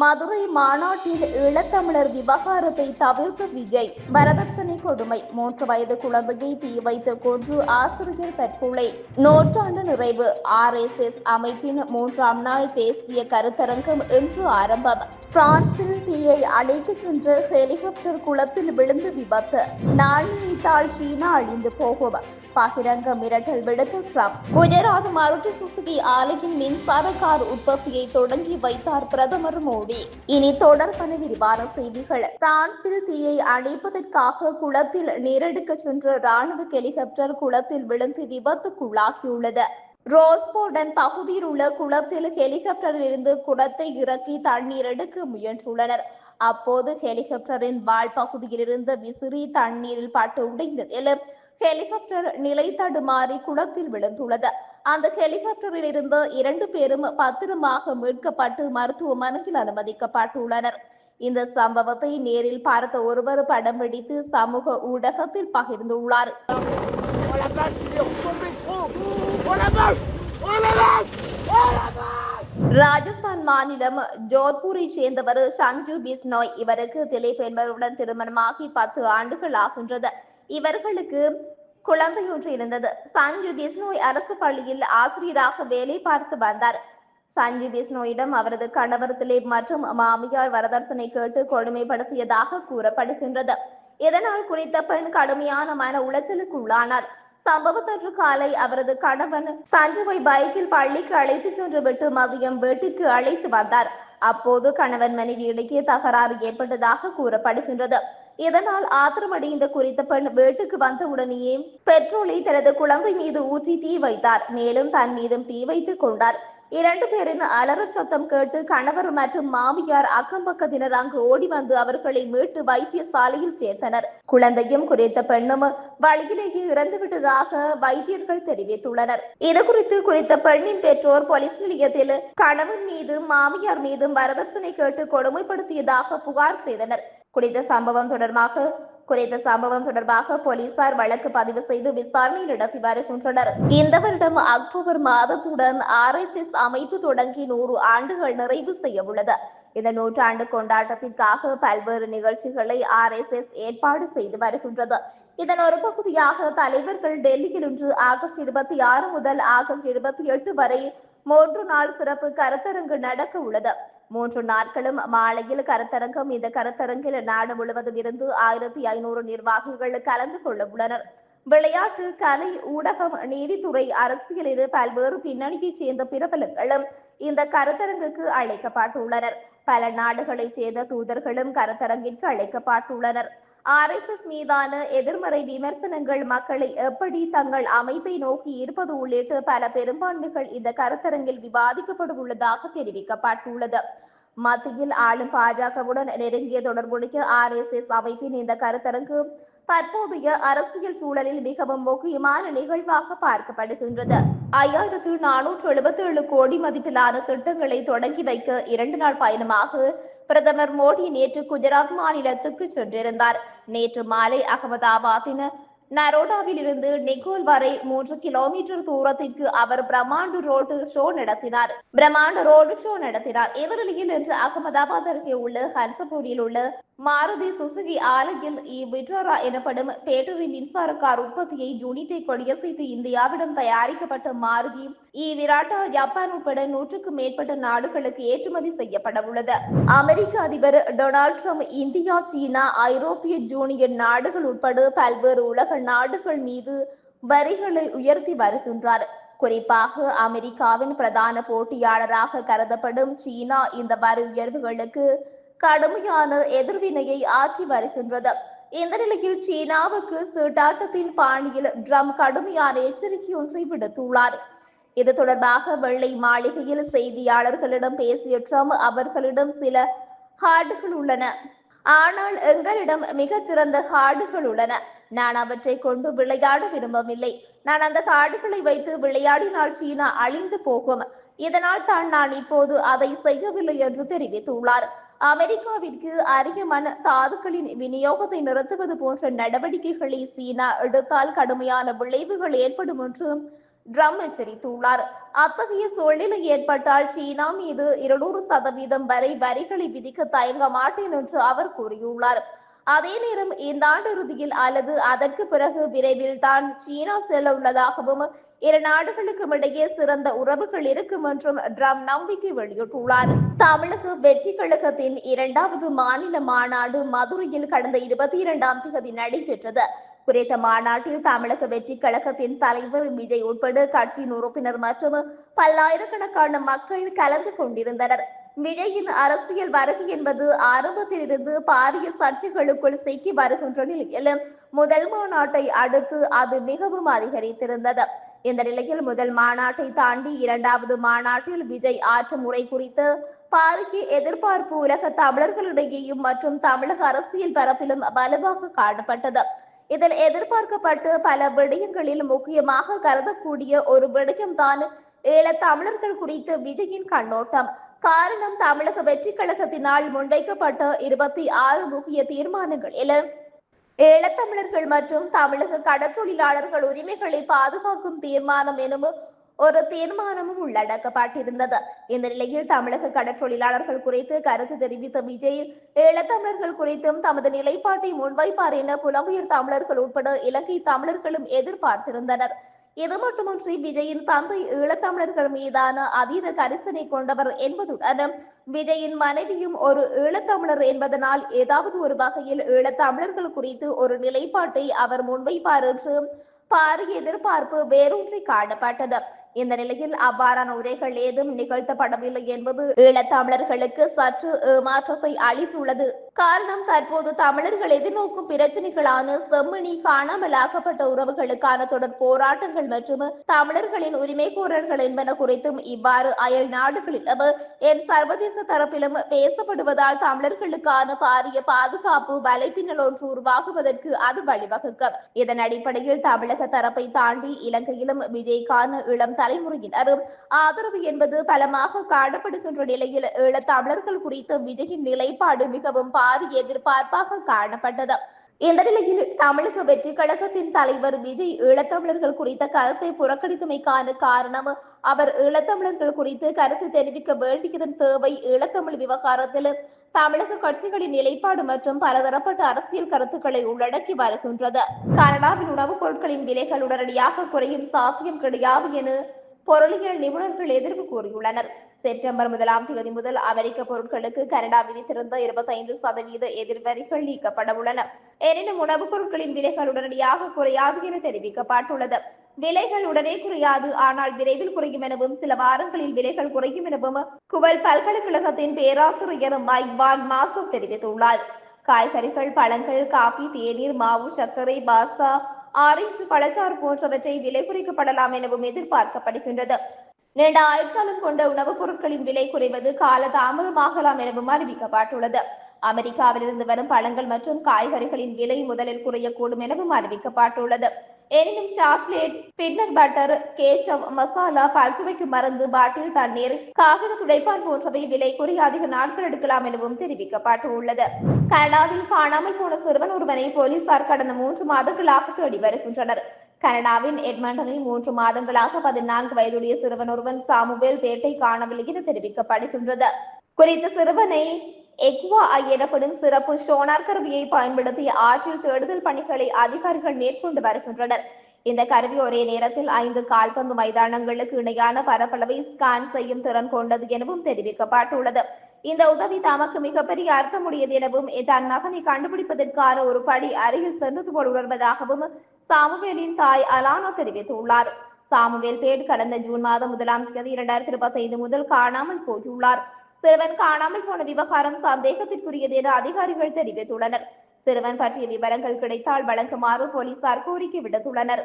மதுரை மாநாட்டில் ஈழத்தமிழர் விவகாரத்தை தவிர்த்த விஜய் வரதட்சணை கொடுமை மூன்று வயது குழந்தையை தீ வைத்து கொன்று ஆசிரியர் தற்கொலை நூற்றாண்டு நிறைவு ஆர்எஸ்எஸ் அமைப்பின் மூன்றாம் நாள் தேசிய கருத்தரங்கம் இன்று ஆரம்பம். பிரான்சில் தீயை அழைத்து சென்ற ஹெலிகாப்டர் குளத்தில் விழுந்து விபத்து. நாளினித்தால் சீனா அழிந்து போகும். பகிரங்க மிரட்டல் விடுத்த ட்ரம்ப். குஜராத் மருத்து சுசுகி ஆலையின் மின்சார கார் உற்பத்தியை தொடங்கி வைத்தார் பிரதமர் மோடி. இனி தொடர்பான விரிவான செய்திகள். பிரான்சில் தீயை அணைப்பதற்காக குளத்தில் நீரெடுக்க சென்ற ராணுவ ஹெலிகாப்டர் குளத்தில் விழுந்து விபத்துக்குள்ளாகியுள்ளது. ரோஸ்போர்டன் பகுதியில் உள்ள குளத்தில் ஹெலிகாப்டரில் இருந்து குளத்தை இறக்கி தண்ணீர் எடுக்க முயன்றுள்ளனர். அப்போது ஹெலிகாப்டரின் வால் பகுதியில் இருந்த விசிறி தண்ணீரில் பட்டு உடைந்ததில் ஹெலிகாப்டர் நிலை தடுமாறி குளத்தில் விழுந்துள்ளது. அந்த ஹெலிகாப்டரில் இருந்து இரண்டு பேரும் பத்திரமாக மீட்கப்பட்டு மருத்துவமனையில் அனுமதிக்கப்பட்டுள்ளனர். இந்த சம்பவத்தை நேரில் பார்த்த ஒருவர் படம் பிடித்து சமூக ஊடகத்தில் பகிர்ந்துள்ளார். ராஜஸ்தான் மாநிலம் ஜோத்பூரை சேர்ந்தவர் சஞ்சு பிஸ்னோய் இவருக்கு திலீப் என்பவருடன் திருமணமாகி பத்து ஆண்டுகள் ஆகின்றது. இவர்களுக்கு குழந்தை ஒன்று இருந்தது. சஞ்சு பிஸ்னோய் அரசு பள்ளியில் ஆசிரியராக வேலை பார்த்து வந்தார். சஞ்சு பிஸ்னோயிடம் அவரது கணவர் திலீப் மற்றும் மாமியார் வரதர்சனை கேட்டு கொடுமைப்படுத்தியதாக கூறப்படுகின்றது. இதனால் குறித்த பெண் கடுமையான மன உளைச்சலுக்கு உள்ளானார் சம்பவத்தன்று காலை அவரது கணவன் சஞ்சுவை பைக்கில் பள்ளிக்கு அழைத்து சென்று விட்டு மதியம் வீட்டிற்கு அழைத்து வந்தார். அப்போது கணவன் மனைவி இடையே தகராறு ஏற்பட்டதாக கூறப்படுகின்றது. இதனால் ஆத்திரமடைந்த குறித்த பெண் வீட்டுக்கு வந்தவுடனேயே பெட்ரோலை தனது குழந்தை மீது ஊற்றி தீ வைத்தார். மேலும் தன் மீதும் தீ வைத்துக் கொண்டார். இரண்டு பேரின் அலறச் சத்தம் கேட்டு கணவர் மற்றும் மாமியார் அக்கம் பக்கத்தினர் அங்கு ஓடி வந்து அவர்களை மீட்டு வைத்தியசாலையில் சேர்த்தனர். குழந்தையும் குறித்த பெண்ணும் வழியிலேயே இறந்துவிட்டதாக வைத்தியர்கள் தெரிவித்துள்ளனர். இது குறித்து குறித்த பெண்ணின் பெற்றோர் போலீஸ் நிலையத்தில் கணவன் மீதும் மாமியார் மீதும் வரதட்சணை கேட்டு கொடுமைப்படுத்தியதாக புகார் செய்தனர். குறித்த சம்பவம் தொடர்பாக குறித்த சம்பவம் தொடர்பாக போலீசார் வழக்கு பதிவு செய்து விசாரணை நடத்தி வருகின்றனர். இந்த வருடம் அக்டோபர் மாதத்துடன் ஆர்எஸ்எஸ் அமைப்பு தொடங்கி நூறு ஆண்டுகள் நிறைவு செய்ய உள்ளது இந்த நூற்றாண்டு கொண்டாட்டத்திற்காக பல்வேறு நிகழ்ச்சிகளை ஆர்எஸ்எஸ் ஏற்பாடு செய்து வருகின்றது. இதன் ஒரு பகுதியாக தலைவர்கள் டெல்லியில் இன்று ஆகஸ்ட் இருபத்தி ஆறு முதல் ஆகஸ்ட் இருபத்தி எட்டு வரை மூன்று நாள் சிறப்பு கருத்தரங்கு நடக்க உள்ளது மூன்று நாட்களும் மாலையில் கருத்தரங்கம் இந்த கருத்தரங்கில் நாடு முழுவதும் இருந்து ஆயிரத்தி ஐநூறு நிர்வாகிகள் கலந்து கொள்ள உள்ளனர். விளையாட்டு கலை ஊடகம் நீதித்துறை அரசியல் என பல்வேறு பின்னணியைச் சேர்ந்த பிரபலங்களும் இந்த கருத்தரங்குக்கு அழைக்கப்பட்டுள்ளனர். பல நாடுகளைச் சேர்ந்த தூதர்களும் கருத்தரங்கிற்கு அழைக்கப்பட்டுள்ளனர். ஆர்எஸ்எஸ் மீதான எதிர்மறை விமர்சனங்கள் மக்களை எப்படி தங்கள் அமைப்பை நோக்கி இருப்பது உள்ளிட்ட பல பெரும்பான்மைகள் இந்த கருத்தரங்கில் விவாதிக்கப்பட உள்ளதாக தெரிவிக்கப்பட்டுள்ளது. மத்தியில் ஆளும் பாஜகவுடன் நெருங்கிய தொடர்புடைய ஆர்எஸ்எஸ் அமைப்பின் இந்த கருத்தரங்கு தற்போதைய அரசியல் சூழலில் மிகவும் முக்கியமான நிகழ்வாக பார்க்கப்படுகின்றது. ஐயாயிரத்து நானூற்று எழுபத்தி ஏழு கோடி மதிப்பிலான திட்டங்களை தொடங்கி வைக்க இரண்டு நாள் பயணமாக பிரதமர் மோடி நேற்று குஜராத் மாநிலத்துக்கு சென்றிருந்தார். நேற்று மாலை அகமதாபாத்தின் நரோடாவில் இருந்து நிக்கோல் வரை மூன்று கிலோமீட்டர் தூரத்திற்கு அவர் பிரம்மாண்டு ரோடு ஷோ நடத்தினார். பிரம்மாண்ட ரோடு ஷோ நடத்தினார். இவரில் இன்று அகமதாபாத் அருகே உள்ள ஹன்சபூரில் உள்ள மாருதி சுசுகி ஆலையில் இ விட்ரரா எனப்படும் பேட்டரி மின்சார கார் உற்பத்தியை யூனிட்டை கொடியசைத்து இந்தியாவிடம் தயாரிக்கப்பட்ட மாருதி இ விராட்டா ஜப்பான் உட்பட நூற்றுக்கும் மேற்பட்ட நாடுகளுக்கு ஏற்றுமதி செய்யப்பட உள்ளது. அமெரிக்க அதிபர் டொனால்ட் ட்ரம்ப் இந்தியா சீனா ஐரோப்பிய யூனியன் நாடுகள் உட்பட பல்வேறு உலக நாடுகள் மீது வரிகளை உயர்த்தி வருகின்றார். குறிப்பாக அமெரிக்காவின் பிரதான போட்டியாளராக கருதப்படும் சீனா இந்த வரி உயர்வுகளுக்கு கடுமையான எதிர்வினையை ஆற்றி வருகின்றது. இந்த நிலையில் சீனாவுக்கு சீட்டாட்டத்தின் பாணியில் ட்ரம் கடுமையான எச்சரிக்கை ஒன்றை விடுத்துள்ளார். இது தொடர்பாக வெள்ளை மாளிகையில் செய்தியாளர்களிடம் பேசிய ட்ரம்ப் அவர்களிடம் சில ஹார்டுகள் உள்ளன. ஆனால் எங்களிடம் மிக சிறந்த காடுகள் உள்ளன. நான் அவற்றை கொண்டு விளையாட விரும்பவில்லை. நான் அந்த காடுகளை வைத்து விளையாடினால் சீனா அழிந்து போகும். இதனால் தான் நான் இப்போது அதை செய்யவில்லை என்று தெரிவித்துள்ளார். அமெரிக்காவிற்கு அரிய மண் தாதுக்களின் விநியோகத்தை நிறுத்துவது போன்ற நடவடிக்கைகளை சீனா எடுத்தால் கடுமையான விளைவுகள் ஏற்படும் என்றும் ட்ரம் எச்சரித்துள்ளார் அத்தகைய சூழ்நிலை ஏற்பட்டால் சீனா மீது இருநூறு சதவீதம் வரை வரிகளை விதிக்க தயங்க மாட்டேன் என்று அவர் கூறியுள்ளார். அதே நேரம் இந்த ஆண்டு இறுதியில் அல்லது அதற்கு பிறகு விரைவில் தான் சீனா செல்ல உள்ளதாகவும் இரு நாடுகளுக்கும் இடையே சிறந்த உறவுகள் இருக்கும் என்றும் ட்ரம் நம்பிக்கை வெளியிட்டுள்ளார். தமிழக வெற்றி கழகத்தின் இரண்டாவது மாநில மாநாடு மதுரையில் கடந்த இருபத்தி இரண்டாம் தேதி நடைபெற்றது. குறித்த மாநாட்டில் தமிழக வெற்றி கழகத்தின் தலைவர் விஜய் உட்பட கட்சியின் உறுப்பினர் மற்றும் பல்லாயிரக்கணக்கான மக்கள் கலந்து கொண்டிருந்தனர். விஜயின் அரசியல் வரவு என்பது ஆரம்பத்திலிருந்து பாரிய சர்ச்சைகளுக்குள் சிக்கி வருகின்ற நிலையில் முதல் மாநாட்டை அடுத்து அது மிகவும் அதிகரித்திருந்தது. இந்த நிலையில் முதல் மாநாட்டை தாண்டி இரண்டாவது மாநாட்டில் விஜய் ஆற்றும் முறை குறித்து பாரிய எதிர்பார்ப்பு உலக தமிழர்களிடையேயும் மற்றும் தமிழக அரசியல் பரப்பிலும் வலுவாக காணப்பட்டது. இதில் எதிர்பார்க்கப்பட்டு பல விடயங்களில் முக்கியமாக கருதக்கூடிய ஒரு விடயம்தான் ஈழத் தமிழர்கள் குறித்து விஜயின் கண்ணோட்டம். காரணம் தமிழக வெற்றி கழகத்தினால் முன்வைக்கப்பட்ட இருபத்தி ஆறு முக்கிய தீர்மானங்களில் ஈழத்தமிழர்கள் மற்றும் தமிழக கடற்றொழிலாளர்கள் உரிமைகளை பாதுகாக்கும் தீர்மானம் எனும் ஒரு தீர்மானமும் உள்ளடக்கப்பட்டிருந்தது. இந்த நிலையில் தமிழக கடற்றொழிலாளர்கள் குறித்து கருத்து தெரிவித்த விஜய் ஈழத்தமிழர்கள் குறித்தும் தமது நிலைப்பாட்டை முன்வைப்பார் என புலம்பெயர் தமிழர்கள் உட்பட இலங்கை தமிழர்களும் எதிர்பார்த்திருந்தனர். இது மட்டுமின்றி விஜயின் தந்தை ஈழத்தமிழர்கள் மீதான அதீத கரிசனை கொண்டவர் என்பதுடன் விஜயின் மனைவியும் ஒரு ஈழத்தமிழர் என்பதனால் ஏதாவது ஒரு வகையில் ஈழத்தமிழர்கள் குறித்து ஒரு நிலைப்பாட்டை அவர் முன்வைப்பார் என்று பாரிய எதிர்பார்ப்பு வேரூன்றி காணப்பட்டது. இந்த நிலையில் அவ்வாறான உரைகள் ஏதும் நிகழ்த்தப்படவில்லை என்பது ஈழத்தமிழர்களுக்கு சற்று ஏமாற்றத்தை அளித்துள்ளது. காரணம் தற்போது தமிழர்கள் எதிர்நோக்கும் பிரச்சனைகளான செம்மணி காணாமலாக்கப்பட்ட உறவுகளுக்கான தொடர் போராட்டங்கள் மற்றும் தமிழர்களின் உரிமை கோரல்கள் என்பன குறித்தும் இவ்வாறு அயல் நாடுகளிலும் என் சர்வதேச தரப்பிலும் பேசப்படுவதால் தமிழர்களுக்கான பாரிய பாதுகாப்பு வலைப்பின்னல் ஒன்று உருவாகுவதற்கு அது வழிவகுக்கும். இதன் அடிப்படையில் தமிழக தரப்பை தாண்டி இலங்கையிலும் விஜய்கான இளம் தலைமுறையினரும் ஆதரவு என்பது பலமாக காணப்படுகின்ற நிலையில் ஈழத் தமிழர்கள் குறித்த விஜயின் நிலைப்பாடு மிகவும் பாரிய எதிர்பார்ப்பாக காணப்பட்டது. இந்த நிலையில் தமிழக வெற்றி கழகத்தின் தலைவர் விஜய் ஈழத்தமிழர்கள் குறித்த கருத்தை புறக்கணித்தமைக்கான காரணம் அவர் ஈழத்தமிழர்கள் குறித்து கருத்து தெரிவிக்க வேண்டியதன் தேவை ஈழத்தமிழ் விவகாரத்தில் தமிழக கட்சிகளின் நிலைப்பாடு மற்றும் பலதரப்பட்ட அரசியல் கருத்துக்களை உள்ளடக்கி வருகின்றது. கனடாவின் உணவுப் பொருட்களின் விலைகள் உடனடியாக குறையும் சாத்தியம் கிடையாது என பொருளியல் நிபுணர்கள் எதிர்ப்பு கூறியுள்ளனர். செப்டம்பர் முதலாம் தேதி முதல் அமெரிக்க பொருட்களுக்கு கனடா விதித்திருந்த இருபத்தைந்து சதவீத எதிர்வரிகள் நீக்கப்பட உள்ளன. எனினும் உணவுப் பொருட்களின் விலைகள் உடனடியாக குறையாது என தெரிவிக்கப்பட்டுள்ளது. விலைகள் உடனே குறையாது ஆனால் விரைவில் குறையும் எனவும் சில வாரங்களில் விலைகள் குறையும் எனவும் குவல் பல்கலைக்கழகத்தின் பேராசிரியர் மைக் வான் மாசோ தெரிவித்துள்ளார். காய்கறிகள் பழங்கள் காபி தேநீர் மாவு சர்க்கரை பாஸ்தா ஆரஞ்சு பழச்சாறு போன்றவற்றை விலை குறைக்கப்படலாம் எனவும் எதிர்பார்க்கப்படுகின்றது. நீண்ட ஆயுட்காலம் கொண்ட உணவுப் பொருட்களின் விலை குறைவது கால தாமதமாகலாம் எனவும் அறிவிக்கப்பட்டுள்ளது. அமெரிக்காவிலிருந்து வரும் பழங்கள் மற்றும் காய்கறிகளின் விலை முதலில் குறையக்கூடும் எனவும் அறிவிக்கப்பட்டுள்ளது. எனினும் சாக்லேட் பின்னர் பட்டர் கேச்சப் மசாலா பல்சுவைக்கு மருந்து பாட்டில் தண்ணீர் காகித துடைப்பான் போன்றவை விலை குறைய அதிக நாட்கள் எடுக்கலாம் எனவும் தெரிவிக்கப்பட்டுள்ளது. கனடாவில் காணாமல் போன சிறுவன் ஒருவனை போலீசார் கடந்த மூன்று மாதங்களாக தேடி வருகின்றனர். கனடாவின் எட்மண்டனில் மூன்று மாதங்களாக பதினான்கு வயதுடைய சிறுவன் ஒருவன் சாமுவேல் பேட்டை காணவில்லை என தெரிவிக்கப்படுகின்றது. குறித்த சிறுவனை எக்வா எனப்படும் சிறப்பு சோனார் கருவியை பயன்படுத்தி ஆற்றில் தேடுதல் பணிகளை அதிகாரிகள் மேற்கொண்டு வருகின்றனர். இந்த கருவி ஒரே நேரத்தில் ஐந்து கால்பந்து மைதானங்களுக்கு இணையான பரப்பளவை ஸ்கேன் செய்யும் திறன் கொண்டது எனவும் தெரிவிக்கப்பட்டுள்ளது. இந்த உதவி தமக்கு மிகப்பெரிய அர்த்தமுடையது எனவும் தன் மகனை கண்டுபிடிப்பதற்கான ஒரு படி அருகில் சென்றது போல் உணர்வதாகவும் சாமுவேலின் தாய் அலானா தெரிவித்துள்ளார். சாமுவேல் பேட் கடந்த ஜூன் மாதம் முதலாம் தேதி இரண்டாயிரத்தி இருபத்தி ஐந்து முதல் காணாமல் போயுள்ளார். சிறுவன் காணாமல் போன விவகாரம் சந்தேகத்திற்குரியது என அதிகாரிகள் தெரிவித்துள்ளனர். சிறுவன் பற்றிய விவரங்கள் கிடைத்தால் வழங்குமாறு போலீசார் கோரிக்கை விடுத்துள்ளனர்.